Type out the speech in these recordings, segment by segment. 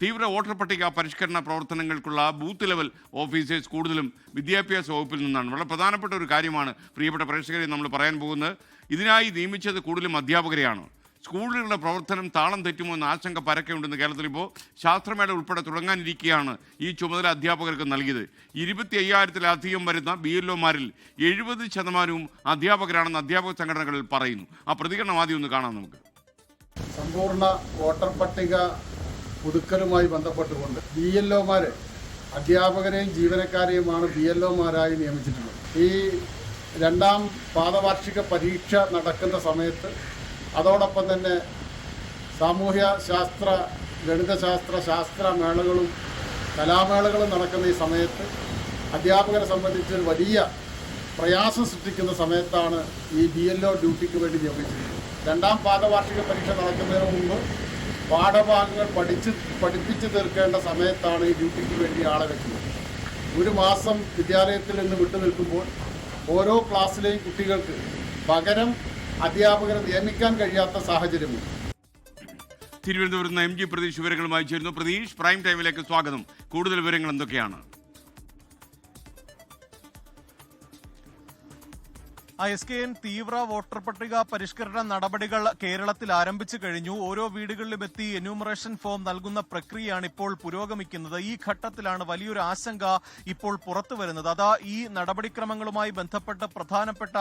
തീവ്ര വോട്ടർ പട്ടിക പരിഷ്കരണ പ്രവർത്തനങ്ങൾക്കുള്ള ബൂത്ത് ലെവൽ ഓഫീസേഴ്സ് കൂടുതലും വിദ്യാഭ്യാസ വകുപ്പിൽ നിന്നാണ്. വളരെ പ്രധാനപ്പെട്ട ഒരു കാര്യമാണ് പ്രിയപ്പെട്ട പ്രേക്ഷകരെ നമ്മൾ പറയാൻ പോകുന്നത്. ഇതിനായി നിയമിച്ചത് കൂടുതലും അധ്യാപകരെയാണ്. സ്കൂളുകളുടെ പ്രവർത്തനം താളം തെറ്റുമോ എന്ന ആശങ്ക പരക്കെയുണ്ടെന്ന് കേരളത്തിൽ ഇപ്പോൾ ശാസ്ത്രമേള ഉൾപ്പെടെ തുടങ്ങാനിരിക്കുകയാണ് ഈ ചുമതല അധ്യാപകർക്ക് നൽകിയത്. ഇരുപത്തി അയ്യായിരത്തിലധികം വരുന്ന ബി എൽ ഒമാരിൽ എഴുപത് ശതമാനവും അധ്യാപകരാണെന്ന് അധ്യാപക സംഘടനകളിൽ പറയുന്നു. ആ പ്രതികരണം ആദ്യം ഒന്ന് കാണാം നമുക്ക്. സമ്പൂർണ വോട്ടർ പട്ടിക പുതുക്കലുമായി ബന്ധപ്പെട്ടുകൊണ്ട് ബി എൽ ഒമാരെ അധ്യാപകരെയും ജീവനക്കാരെയുമാണ് ബി എൽ ഒമാരായി നിയമിച്ചിട്ടുള്ളത്. ഈ രണ്ടാം പാദവാർഷിക പരീക്ഷ നടക്കുന്ന സമയത്ത് അതോടൊപ്പം തന്നെ സാമൂഹ്യ ശാസ്ത്ര ഗണിതശാസ്ത്ര ശാസ്ത്രമേളകളും കലാമേളകളും നടക്കുന്ന ഈ സമയത്ത് അധ്യാപകരെ സംബന്ധിച്ച് വലിയ പ്രയാസം സൃഷ്ടിക്കുന്ന സമയത്താണ് ഈ ബി എൽ ഒ ഡ്യൂട്ടിക്ക് വേണ്ടി നിയമിച്ചത് രണ്ടാം പാദവാർഷിക പരീക്ഷ നടക്കുന്നതിന് മുമ്പ് പാഠഭാഗങ്ങൾ പഠിച്ച് പഠിപ്പിച്ചു തീർക്കേണ്ട സമയത്താണ് ഈ ഡ്യൂട്ടിക്ക് വേണ്ടി ആളെ വെക്കുന്നത്. ഒരു മാസം വിദ്യാലയത്തിൽ നിന്ന് വിട്ടു നിൽക്കുമ്പോൾ ഓരോ ക്ലാസ്സിലെയും കുട്ടികൾക്ക് പകരം അധ്യാപകരെ നിയമിക്കാൻ കഴിയാത്ത സാഹചര്യമുണ്ട്. തിരുവനന്തപുരത്ത് എം ജി പ്രതീഷ് വിവരങ്ങളുമായി ചേരുന്നു. പ്രതീഷ് പ്രൈം ടൈമിലേക്ക് സ്വാഗതം. കൂടുതൽ വിവരങ്ങൾ എന്തൊക്കെയാണ്? എസ് കെ എൻ തീവ്ര വോട്ടർ പട്ടിക പരിഷ്കരണ നടപടികൾ കേരളത്തിൽ ആരംഭിച്ചു കഴിഞ്ഞു. ഓരോ വീടുകളിലും എത്തി എന്യൂമറേഷൻ ഫോം നൽകുന്ന പ്രക്രിയയാണ് ഇപ്പോൾ പുരോഗമിക്കുന്നത്. ഈ ഘട്ടത്തിലാണ് വലിയൊരു ആശങ്ക ഇപ്പോൾ പുറത്തു വരുന്നത്. അതാ ഈ നടപടിക്രമങ്ങളുമായി ബന്ധപ്പെട്ട പ്രധാനപ്പെട്ട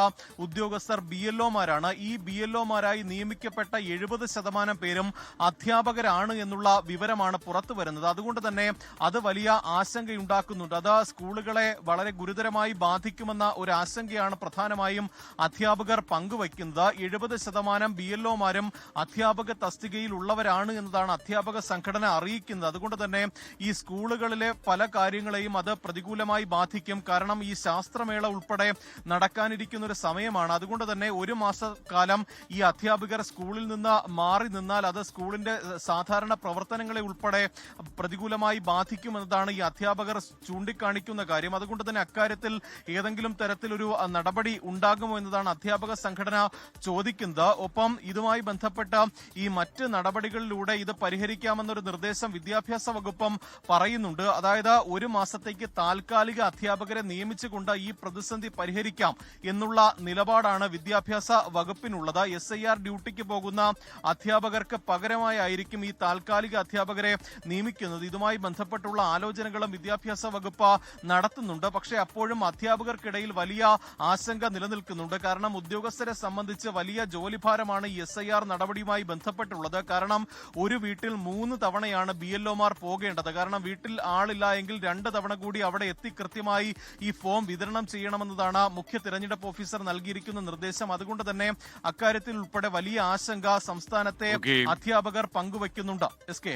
ഉദ്യോഗസ്ഥർ ബി എൽ ഒമാരാണ്. ഈ ബി എൽ ഒമാരായി നിയമിക്കപ്പെട്ട എഴുപത് ശതമാനം പേരും അധ്യാപകരാണ് എന്നുള്ള വിവരമാണ് പുറത്തു വരുന്നത്. അതുകൊണ്ട് തന്നെ അത് വലിയ ആശങ്കയുണ്ടാക്കുന്നുണ്ട്. അത് സ്കൂളുകളെ വളരെ ഗുരുതരമായി ബാധിക്കുമെന്ന ഒരു ആശങ്കയാണ് പ്രധാനമായും അധ്യാപകർ പങ്കുവയ്ക്കുന്നത്. എഴുപത് ശതമാനം ബി എൽ ഒമാരും അധ്യാപക തസ്തികയിൽ ഉള്ളവരാണ് എന്നതാണ് അധ്യാപക സംഘടന അറിയിക്കുന്നത്. അതുകൊണ്ട് തന്നെ ഈ സ്കൂളുകളിലെ പല കാര്യങ്ങളെയും അത് പ്രതികൂലമായി ബാധിക്കും. കാരണം ഈ ശാസ്ത്രമേള ഉൾപ്പെടെ നടക്കാനിരിക്കുന്ന ഒരു സമയമാണ്. അതുകൊണ്ട് തന്നെ ഒരു മാസക്കാലം ഈ അധ്യാപകർ സ്കൂളിൽ നിന്ന് മാറി നിന്നാൽ അത് സ്കൂളിന്റെ സാധാരണ പ്രവർത്തനങ്ങളെ ഉൾപ്പെടെ പ്രതികൂലമായി ബാധിക്കുമെന്നതാണ് ഈ അധ്യാപകർ ചൂണ്ടിക്കാണിക്കുന്ന കാര്യം. അതുകൊണ്ട് തന്നെ അക്കാര്യത്തിൽ ഏതെങ്കിലും തരത്തിലൊരു നടപടി നടപടി ഉണ്ടാകുമോ എന്നതാണ് അധ്യാപക സംഘടന ചോദിക്കുന്നത്. ഒപ്പം ഇതുമായി ബന്ധപ്പെട്ട ഈ മറ്റ് നടപടികളിലൂടെ ഇത് പരിഹരിക്കാമെന്നൊരു നിർദ്ദേശം വിദ്യാഭ്യാസ വകുപ്പും പറയുന്നുണ്ട്. അതായത് ഒരു മാസത്തേക്ക് താൽക്കാലിക അധ്യാപകരെ നിയമിച്ചുകൊണ്ട് ഈ പ്രതിസന്ധി പരിഹരിക്കാം എന്നുള്ള നിലപാടാണ് വിദ്യാഭ്യാസ വകുപ്പിനുള്ളത്. എസ് ഐ ആർ ഡ്യൂട്ടിക്ക് പോകുന്ന അധ്യാപകർക്ക് പകരമായിരിക്കും ഈ താൽക്കാലിക അധ്യാപകരെ നിയമിക്കുന്നത്. ഇതുമായി ബന്ധപ്പെട്ടുള്ള ആലോചനകളും വിദ്യാഭ്യാസ വകുപ്പ് നടത്തുന്നുണ്ട്. പക്ഷേ അപ്പോഴും അധ്യാപകർക്കിടയിൽ വലിയ ആശങ്ക നിലനിൽക്കുന്നുണ്ട് കാരണം ഉദ്യോഗസ്ഥരെ സംബന്ധിച്ച് വലിയ ജോലിഭാരമാണ് ഈ എസ് ഐ ആർ നടപടിയുമായി ബന്ധപ്പെട്ടുള്ളത്. കാരണം ഒരു വീട്ടിൽ മൂന്ന് തവണയാണ് ബി എൽ ഒമാർ പോകേണ്ടത്. കാരണം വീട്ടിൽ ആളില്ല എങ്കിൽ രണ്ട് തവണ കൂടി അവിടെ എത്തി കൃത്യമായി ഈ ഫോം വിതരണം ചെയ്യണമെന്നതാണ് മുഖ്യ തിരഞ്ഞെടുപ്പ് ഓഫീസർ നൽകിയിരിക്കുന്ന നിർദ്ദേശം. അതുകൊണ്ട് തന്നെ അക്കാര്യത്തിൽ ഉൾപ്പെടെ വലിയ ആശങ്ക സംസ്ഥാനത്തെ അധ്യാപകർ പങ്കുവയ്ക്കുന്നുണ്ട്. S K